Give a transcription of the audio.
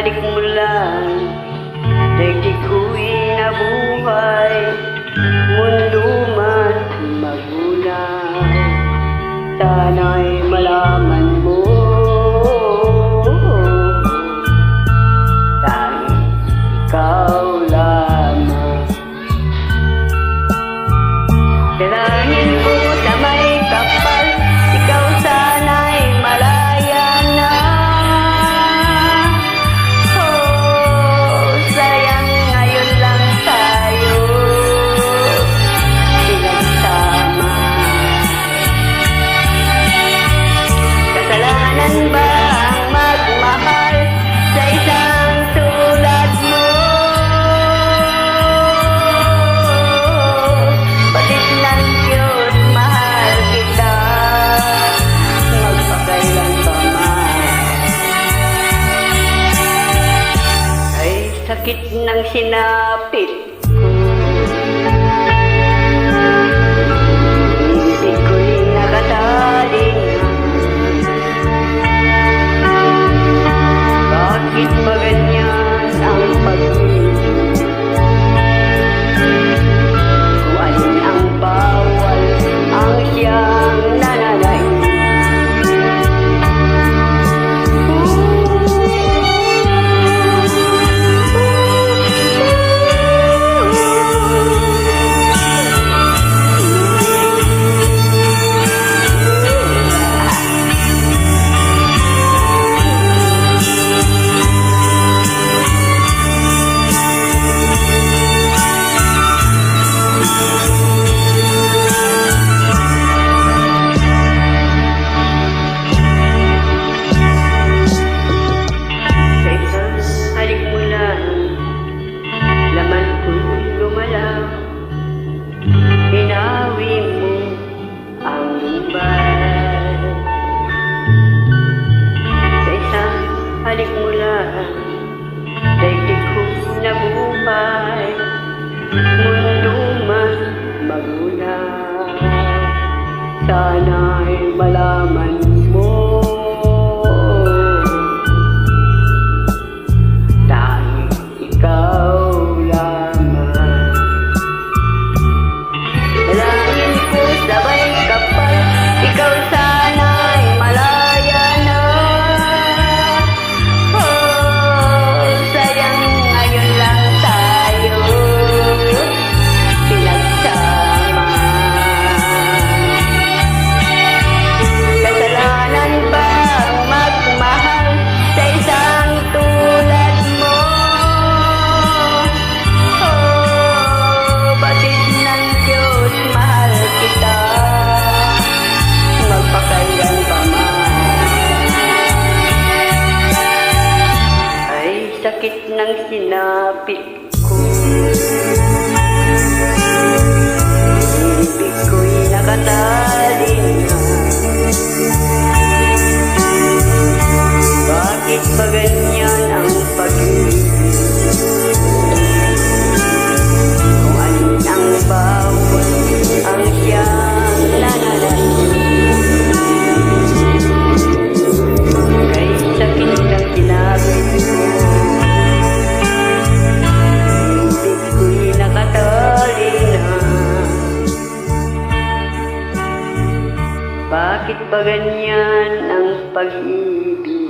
Assalamualaikum warahmatullahi sakit ng sinapit. Hindi ko'y nakatali Sana'y malaman mo. sakit ng sinapit ko. Ibig ko'y nakatali na. Bakit ba ganyan ang pag-ibig?